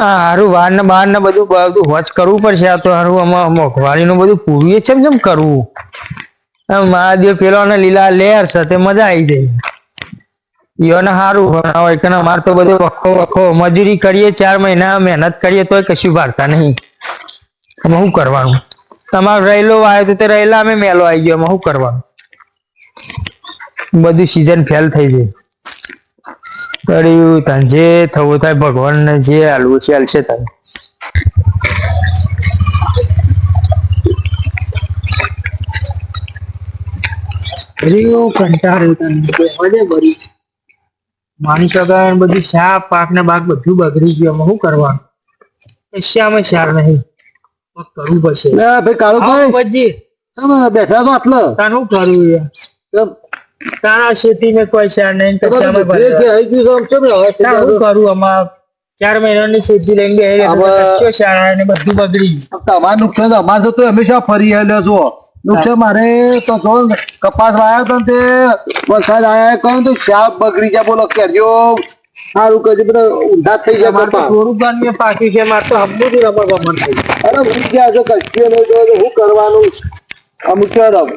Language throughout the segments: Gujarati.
હારું વાર ને બાર ને બધું બધું વોચ કરવું પડશે. આ તો હારું, આમાં મોંઘવારીનું બધું પૂરું ચમ ચમ કરવું. મહાદેવ પેલો ને લીલા લેયર સાથે મજા આવી જાય. યોને હારું હોય કે અમારે તો બધું વખો વખો મજૂરી કરીએ, ચાર મહિના મહેનત કરીએ, તોય કશું ભારતા નહીં. એમાં શું કરવાનું? તમારો રહેલો આવ્યો તો તે રહેલા, અમે મેલો આવી ગયો એમાં શું કરવાનું? બધું સિઝન ફેલ થઈ જાય. કર્યું તને જે થવું થાય ભગવાનને જે હાલવું છે હાલશે તને. તને. ભરી માની શકાય બધું શાક પાક ને બાક બધું બગડી ગયું. શું કરવાનું? કશામાં સાર નહીં. કરવું પડશે. ભાઈ કાળુ આવો ભાઈ પછી બેઠા તો આટલે. તારે શું કરવું યાર? તારા ખેતી ને કોઈ સાર નહીં તો સમય છે, કરવું આમાં? ચાર મહિનાની ખેતી લઈને ગયા શાળા ને બધું બગડી તમારું નુકસાન અમારે તો હંમેશા ફરી હેલો છો નુકસાન મારે તો જો કપાસ વાયા તો તે વરસાદ આયા કહું તો શાક બગડી જાય બોલો કેરીઓ સારું કહે બધા ઊંધા થઈ જાય અમારે થોડું ગામ મેં પાક્યું છે મારે તો હમણાં જ રમવા ગમન થઈ અરે ઉડી ગયા છે કશ્યો નહીં શું કરવાનું અમુક છે રમ.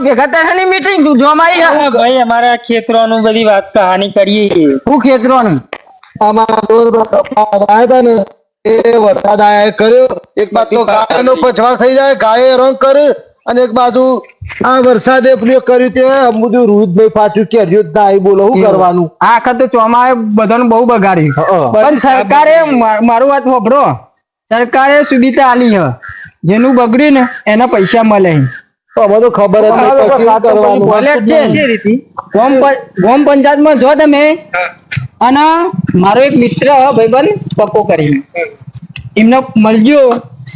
ભેગા થાય મીટિંગ ભાઈ અમારા ખેતરોનું બધી વાત કહાની કરીએ શું ખેતરો ખેતરોનું? અમારા એ વરસાદ આયા એ કર્યો. એક બાજુ ગાયનો પછવાડ થઈ જાય ગાયે રંગ કરે અને એક બાજુ આ વરસાદે પેલું કર્યું તે બધું રૂદભાઈ પાછું કે જ ના આવી બોલો શું કરવાનું? આ વખત ચોમાએ બધાનું બહુ બગાડ્યું પણ સરકારે મારું વાત વાપરો સરકારે સુવિધા આલી હ. જેનું બગડ્યું ને એના પૈસા મળે. તો અમે તો ખબર જ નહીં ગ્રામ પંચાયતમાં જો તમે અને મારો એક મિત્ર ભાઈ ભાઈબંધ પક્કો કરીને. એમને મળજો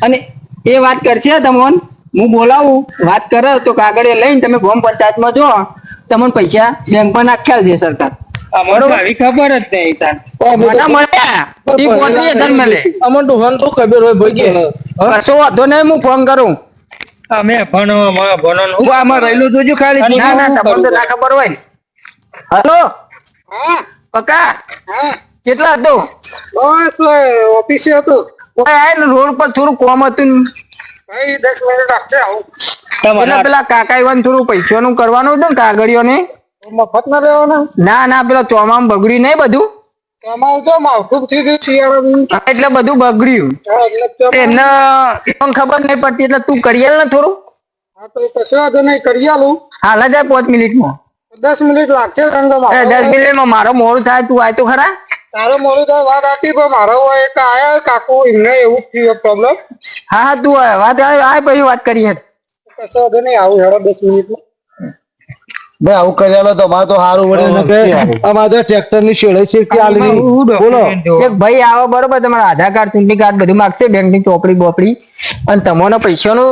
અને એ વાત કરશે તમને. હું બોલાવું વાત કરો તો કાગળે લઈને તમે ગોમ પંચાયતમાં જો તમને પૈસા બેંકમાં નાખ્યા છે સરકાર. અમને આવી ખબર જ નહીં અમને તો તો હોય ભાઈ કે. કશો વાંધો નહીં હું ફોન કરું. અમે ભણો ભણો હું આમાં રહેલું જોજો ખાલી. ના ના તમને ના ખબર હોય. ને હલો પક્કા કેટલા હતો? બસ ઓફિસે હતો. ને રોડ પર થોડું કોમ હતું ભાઈ દસ મિનિટ આપશે આવું. એટલે પેલા કાકા ઈવન થોડું પૈસાનું કરવાનું હતું ને કાગળિયો ને મફત ના રહેવાનું ના ના પેલા ચોમામ બગડ્યું નહીં બધું? તમારું તો માવઠું થઈ ગયું શિયાળાનું. એટલે બધું બગડ્યું. એમને ખબર નહીં પડતી એટલે તું કરી આલ ને થોડું. હા, તો કશો વાંધો નહીં કરી આલું. હાલ જાય પાંચ મિનિટમાં. દસ મિનિટ લાગશે એ મારો- દસ મિનિટમાં મારો મોડું થાય તું આય તો ખરા. તારો મોડું થાય વાત હતી પણ મારો એક આયા કાકુ એમને એવું થયું પ્રોબ્લેમ હા હા તું આય વાત આય આય પછી વાત કરીએ. કશો વાંધો નહીં આવું હેડો દસ મિનિટમાં. ભાઈ આવું કર્યા તો અમારે તો સારું વળે છે અમારે તો ટ્રેક્ટરની શેડે છે કે આલી બોલો. એક ભાઈ આવો બરોબર તમારા આધાર કાર્ડ ચૂંટણી કાર્ડ બધું માગશે બેંકની ચોપડી બોપડી. અને તમારો પૈસાનું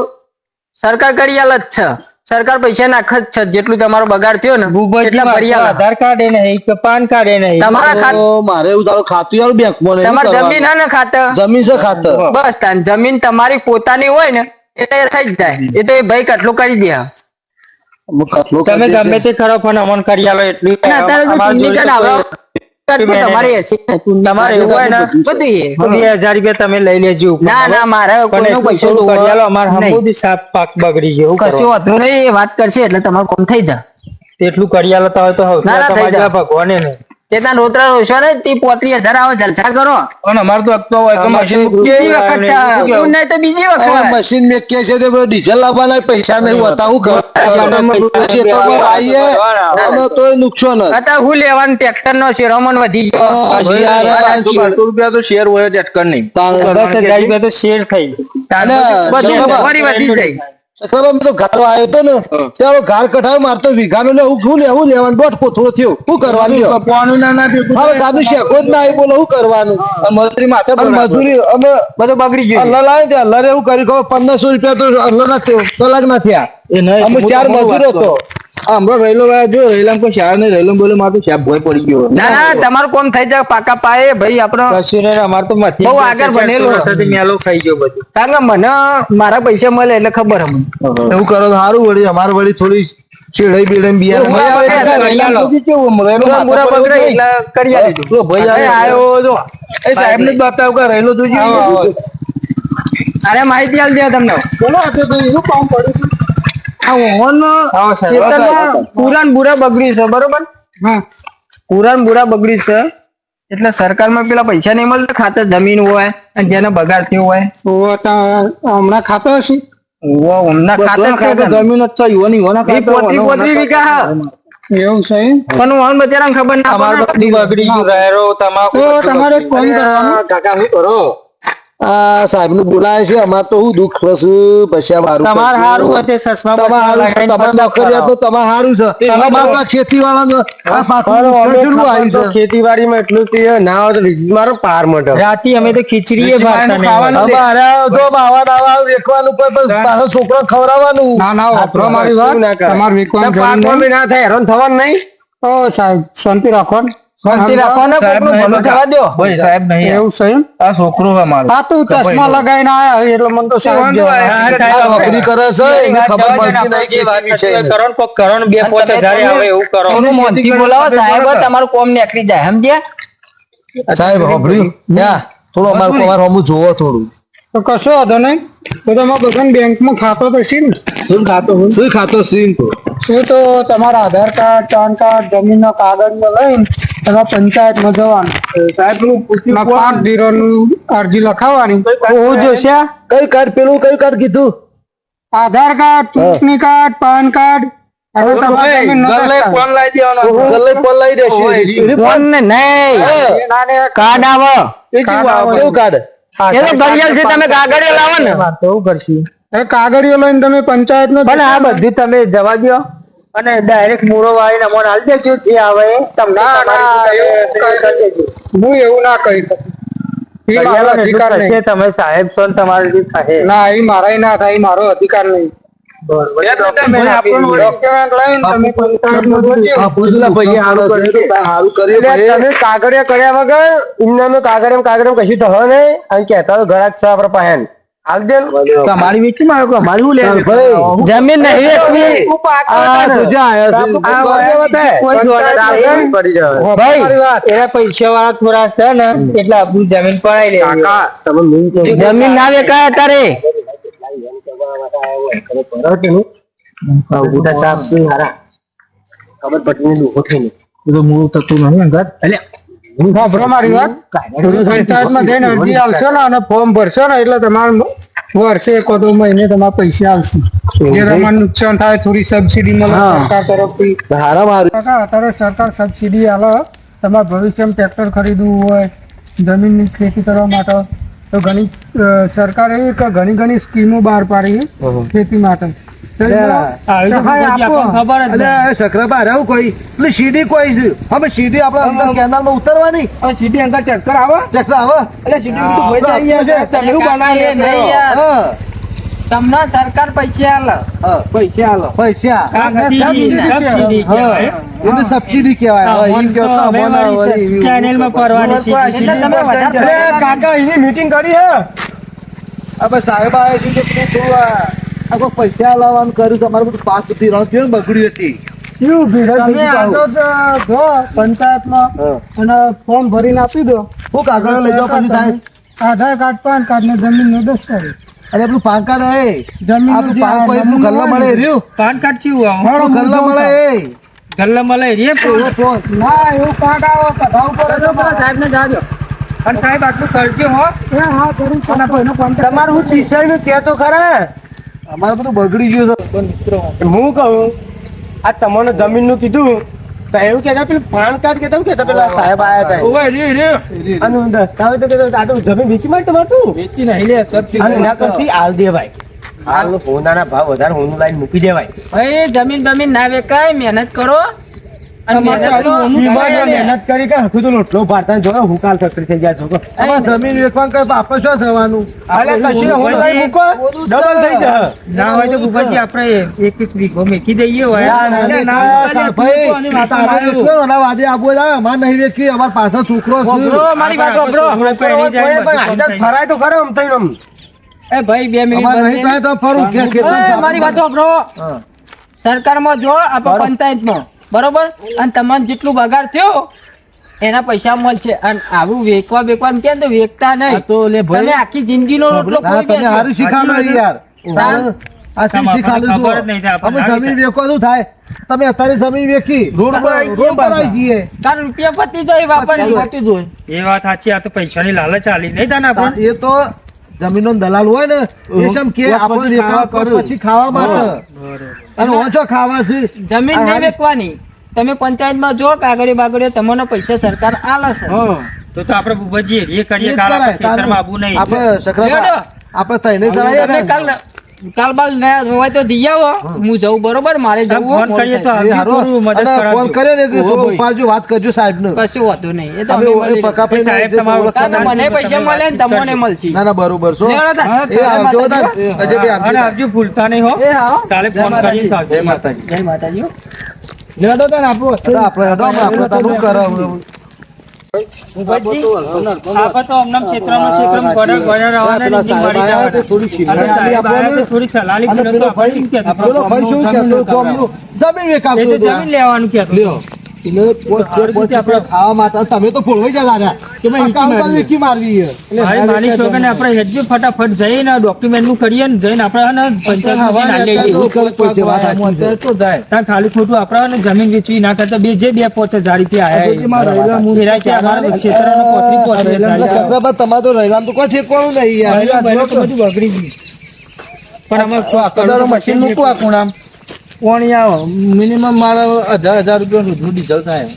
સરકાર કરી આલ જ છે. સરકાર પૈસા ના જ છે જેટલું તમારો બગાડ થયો ને એટલા ભરી. આધાર કાર્ડ એ નહીં કે પાન કાર્ડ એ નહીં. તમારા ખાત મારે એવું તારું ખાતું યાર બેંકમાં તમારે જમીન હે ને ખાતર જમીન છે ખાતર બસ તાન જમીન તમારી પોતાની હોય ને એ થઈ જ જાય. એ તો એ ભાઈ કેટલું કરી દે. તમે ગમે તે કરો પણ અમન કરી આલો એટલું તમે લઈ લેજો ના ના મારે પૈસો પાક બગડી ગયો કશું. વાંધો નહીં વાત કરશે એટલે તમારું કામ થઈ જાય તેટલું કરી આલતા હોય તો ભગવાને નહીં. તે ત્યાં રોતરા રોશો ને તે પોત્રીસ હજાર આવે જલસા કરો. અને અમારે તો હપ્તો હોય કે મશીન કેવી વખત તું નહીં. તો બીજી વખત. મશીન મેકીએ છે તે ડીઝલ લાવવાના પૈસા નહીં હોતા હું કરું? આ ખેતરમાં અમે તોય નુકસાન હતા અત્યારે હું લેવાનું? ટ્રેક્ટર નો શિરોમણ વધી ગયો. રૂપિયા તો શેર હોય જ અટકણ નહીં. દસ હજાર રૂપિયા તો શેર થઈ. ફરી વધી જાય ખબર તો ગારો આવ્યો તો ને ત્યારે ઘાર કઢાવ મારતો વિઘાનો ને હું શું લેવું લેવાનું બોટ પોથળો થયો. શું કરવાનું? કપવાનું ના ના મારે દાદુ શેકો જ ના આવી બોલો શું કરવાનું? મજૂરી માથે મજૂરી અમે બધું બગડી ગયું. અલ્લા લાવે ત્યાં અલ્લા એવું કર્યું ખબર પંદરસો રૂપિયા તો અલ્લા ના થયો કલાક ના થયા. અમે ચાર મજૂરો હતો. હમણાં રહેલો ભાઈ જો રહેલામ કોઈ શાળ નહીં રહેલો બોલે મારે તો શાપ પડી ગયો. ના ના તમારું કોમ થઈ જાય પાકા પાયે ભાઈ આપણો કશું નહીં અમારે તો મથી બહુ આગળ ભણેલું મેલો ખાઈ ગયો બધું. કારણ કે મને મારા પૈસા મળે એટલે ખબર હમ એવું કરો તો સારું વળી અમારે વળી થોડી ચીડાઈ બીડાઈ કરી ભાઈ હવે આયો જો. એ સાહેબ ને જ બતાવ કે રહેલો જોજો. અરે માહિતી આલ દે તમને. બોલો તો એનું કામ પડ્યું છે. આ ઓહન ખેતરમાં પુરાણ બુરા બગડી છે બરોબર? હા. પુરાણ બુરા બગડી છે એટલે સરકારમાં પેલા પૈસા નહીં મળતા ખાતર જમીન હોય અને જેને બગાડ થયો હોય. હમણાં ખાતો હશે હમણાં ખાતર છે જમીન જ છે યુવાની યુવાના પોતરી પોતરી વીઘા એવું છે પણ ઓહન બચારાને ખબર ના બગડી ગયું તમાકુ તમારે કોણ કરવાનું? કાકા શું કરો? આ સાહેબનું બોલાય છે અમારે તો હું દુઃખ રસું પછી મારું તમારે સારું હોય સસમા તમારે સારું તમારે સારું છે. અમારે ખેતી વાળા ખેતીવાડીમાં એટલું કે ના હોય તો મારો પાર મોટો રાતી અમે તો નહીં. અમારે જો બાવા દાવા વેકવાનું કોઈ પણ પાછા છોકરા ખવડાવવાનું. ના ના વાપરો મારી વાત. તમારે વેકવાનું ના થાય હેરાન થવાનું નહીં. ઓ સાહેબ શાંતિ રાખો ને. શાંતિ રાખો ને સાહેબ કોકનું? ભલું થવા દ્યો. ભાઈ સાહેબ નહીં. એવું છે આ છોકરો છે મારો. આ તું ચશ્મા લગાવીને આયા એટલે મને તો સાહેબ વાંધો કહેવાય. હા, આ નોકરી કરે છે એને ખબર જવા દો ને, પડતી નહીં આપણે વાત વિશે કરતો હોય, કરો ને કોક કરો બે પાંચ હજાર આવે એવું કરો. એનું મોનથી બોલાવો સાહેબ તમારું કોમ નીકળી જાય. સમજ્યા? સાહેબ હોભળ્યું? યા થોડું અમારું અમારું હમું જોવો થોડું. તો કશો વાંધો નહીં. તો તમે બધાને બેંકમાં ખાતો તો શું ખાતો શું ખાતો સિંહ તો? શું તો તમારા આધાર કાર્ડ પાન કાર્ડ જમીનનો કાગળ લઈને તમારે પંચાયતમાં જવાનું. સાહેબ પેલું પાક ધિરાણનું અરજી લખાવવાની. હું જોશે કઈ કાર્ડ પેલું કઈ કાર્ડ કીધું? આધાર કાર્ડ ચૂંટણી કાર્ડ પાન કાર્ડ. હવે તમે કાગળિયો લઈને તમે પંચાયત નો આ બધી તમે જવા દો અને ડાયરેક્ટ મૂળો વાળીને મને હાલ દેજો જે આવે તમને ના, ના. હું એવું ના કહી શકું. તમે સાહેબ છો તમારે રીતે ના એ મારા ના થાય મારો અધિકાર નહીં. કાગળિયા કર્યા વગર ઇમનાનું કાગળિયા કાગળિયા કશું થશે નહીં. અને કેતા તો ઘરાક છે આપડે પાસે હાલ દે ને. તમારી વેચી મારો કે અમારી હું લે ભાઈ. જમીન નહીં વેચવી. આ સુજા. ભાઈ એના પૈસા વાળા થોડા છે ને એટલે આપણું જમીન પડાઈ લેવી. જમીન ના વેચાય અત્યારે વાપરો મારી વાત. પંચાયતમાં જઈને અરજી આવશો ને અને ફોર્મ ભરશો ને એટલે તમારે વર્ષે એક મહિને તમારે પૈસા આવશે. જે તમારે નુકસાન થાય થોડી સબસિડી મળે સરકાર તરફથી. અત્યારે સરકાર સબસિડી આલે. તમારે ભવિષ્યમાં ટ્રેક્ટર ખરીદવું હોય જમીનની ખેતી કરવા માટે. તો ઘણી સરકારે સરકાર ઘણી ઘણી સ્કીમો બહાર પાડી ખેતી માટે. સીડી કોઈ હવે સીડી આપણે અંદર કેનાલમાં ઉતરવાની. સીટી અંકલ ચક્કર આવે? ટ્રેક્ટર આવે. એટલે સીટી તો ભોય જાય યાર. તમે એવું બનાવી નહીં યાર. હા, તમને સરકાર પૈસા આલે. પૈસા આલો. પૈસા. એને સબસિડી કહેવાય. હવે ઈ કહો તો અમને એટલે તમે વધારે કાકા એની મીટિંગ કરી હે? હવે સાહેબ આવે છે કે આ- આ કોઈ પૈસા લાવવાનું કર્યું તમારું બધું પાસ બધી રણ ને બગડ્યું હતી. શું ભીડ જો પંચાયતમાં અને ફોર્મ ભરીને આપી દો. હું કાગળ લઈ જાઓ પછી સાહેબ. આધાર કાર્ડ પાન કાર્ડ ને જમીન નો દસ્તાવેજ. અરે પાન કાર્ડ હે. જમીન આ પાન કોઈ પેલું ગલ્લા મળે રહ્યું? પાન કાર્ડ ગલ્લા મળે એ. ગલ્લા મળે રે ના એવું કાર્ડ આવો કઢાવ પડે તો પેલા સાહેબ ને જાજો. અને સાહેબ આટલું કરજો હો. એ હા કરું છું. કોઈનો કોન્ટેક્ટ તમારું હું ચીસાઈ નું કેતો ખરા. અમારે બધું બગડી ગયું છે હું કહું આ તમને જમીનનું કીધું તો એવું કેતા પેલું પાન કાર્ડ કેતા કેતા પેલા સાહેબ આયા હતા અને દસ્તાવેજ તો કહેતા, આ તો જમીન વેચી માટે તમારું વેચી નહીં લે અને ના કરતી હાલ દેવાય. હાલ સોનાના ભાવ વધારે હું લાઈન મૂકી દેવાય. ભાઈ જમીન બમીન ના વેકાય મહેનત કરો. મહેનત કરે કે હકુ તો લોટલો ભારતા જો હું કાલ તકરી થઈ જાય જો આમાં જમીન વેચવા કઈ આપણે શું થવાનું? અલે કશું હું મૂકો. ડબલ થઈ જાય. ના હોય તો ભૂપતજી આપણે એકવીસ વીઘો મેકી દઈએ હોય. ના, ના, ના, ના, ભાઈ તારે વેચવાનો ઓલા વાદે આબો જાય અમાર નહીં વેચવી અમાર પાસે છોકરો મારી વાત ફરાય તો ખરો આમ થઈને આમ. એ ભાઈ બે મિનિટ નહીં થાય તો ફરું મારી વાત હા. સરકારમાં જો આપણે પંચાયતમાં. બરોબર? અને તમારે જેટલું બગાડ થયો એના પૈસા મળશે. અને આવું વેકવા વેકવા કે તો વેકતા નહીં. તો લે ભાઈ. તમે આખી જિંદગીનો રોટલો ના, કોઈ તમે. હારું શીખાડો યાર. આ શું શીખાડું ખબર જ નહીં છું? અમે જમીન વેકવા શું થાય? તમે અત્યારે જમીન વેકી રોડ પર રોડ પર આવી જઈએ. તાર રૂપિયા પતી જાય વાપરી પતી જોઈ એ વાત સાચી આ તો પૈસાની લાલચ આલી. નહીં તાને આપણે એ તો જમીનનો દલાલ હોય ને એ શેમ કે આપણે પછી ખાવા માટે. અને ઓછો ખાવા છે. જમીન નહીં વેચવાની. તમે પંચાયતમાં જો કાગળી બાગળે તમને પૈસા સરકાર આલે છે. તો તો આપણે ભૂપતજી એ કરીએ. આપણે નહીં. આપણે તઈને ચડાવીએ તમે ને. કાલ બાલ ના હોય તો જઈ આવો. હું. જઉં બરોબર મારે જવું ફોન કરીએ તો મદદ ફોન કરે ને કે થોડો વાત કરજો સાહેબ ને કશું વાંધો નહીં. એ તો અમે અમે પકા પૈસા સાહેબ તમારો મને પૈસા મળે ને તમને મળશે. ના ના બરોબર છો એ આવજો માતાજી. તાર. અજયભાઈ અને આવજો. આવજો ભૂલતા નહીં હો. એ હા. કાલે ફોન તો. આવજો. જય માતાજી. જય માતાજી. હો. લેડો તને આપો આપણે આપણે આપણે તારું કરો જમીન લેવાનું કે લ્યો. એટલે ખાવા માટે. તમે તો જતા રહ્યા. મારવી. ભાઈ માની આપણે હેડજો ફટાફટ જઈને ડોક્યુમેન્ટનું કરીએ ને જઈને આપણે ને. તો ત્યાં ખાલી ખોટું આપણે ને જમીન વેચવી ના કરતા બે જે બે પોચે જારી રૂપિયા આયા તમારે તો રહેલામ તો કોઈ ઠેકવાનું નહીં યાર. ભાઈ, ભાઈ, તો બધું બગડી ગયું. પણ અમે મશીન મૂકવા. ખૂણામ? પાણી આવો. મિનિમમ મારા હજાર હજાર રૂપિયા સુધી ડીઝલ થાય.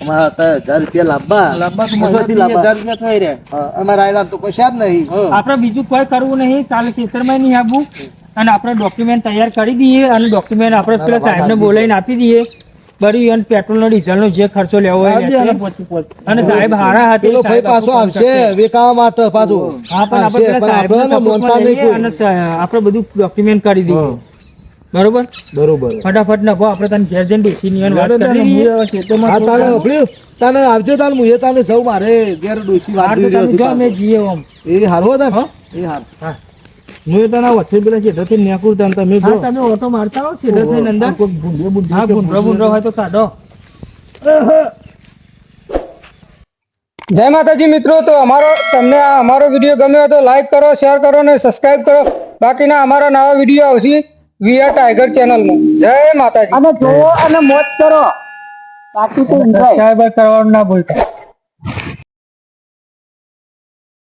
અમારા હતા હજાર રૂપિયા લાંબા. લાંબા તો લાંબા. હજાર રૂપિયા થઈ રહ્યા. અમારા આયલા તો કોઈ શાબ નહીં. આપણે બીજું કોઈ કરવું નહીં. કાલે ખેતરમાં નહીં આવવું અને આપણે ડોક્યુમેન્ટ તૈયાર કરી દઈએ અને ડોક્યુમેન્ટ આપણે પેલા સાહેબને બોલાવીને આપી દઈએ. બરી અને પેટ્રોલ નો ડીઝલ નો જે ખર્ચો લેવો હોય અને સાહેબ હારા હાથે ભાઈ પાછો આવશે વેકાવા માટે પાછો. હા પણ આપણે પેલા સાહેબને અને આપણે બધું ડોક્યુમેન્ટ કરી દઈએ. બરોબર? બરોબર. ફટાફટ નખો આપણે તને ઘેર જઈને ડોશીની ની વાત કરી હા તને આવજો તાર મુએ તને સૌ મારે ઘેર ડોસી વાત કરી રહ્યો છું જો જીએ ઓમ. એ હારો હતા એ હાર. હું. તને વચ્ચે પેલા છેડાથી નેકુર તને તમે જો. તમે ઓટો મારતા હો સીધા થઈને અંદર? આ ભૂંડે ભૂંડીએ હા ભૂંડો ભૂંડરો હોય તો કાઢો. જય માતાજી મિત્રો તો અમારો તમને આ અમારો વીડિયો ગમ્યો તો લાઈક કરો શેર કરો ને સબસ્ક્રાઇબ કરો. બાકીના અમારા નવા વીડિયો આવશે. વી ટાઈગર ચેનલ ચેનલમાં જય માતાજી. અને જો અને મોજ કરો. બાકી તો એન્જોય સબસ્ક્રાઈબર કરવાનું ના ભૂલતા.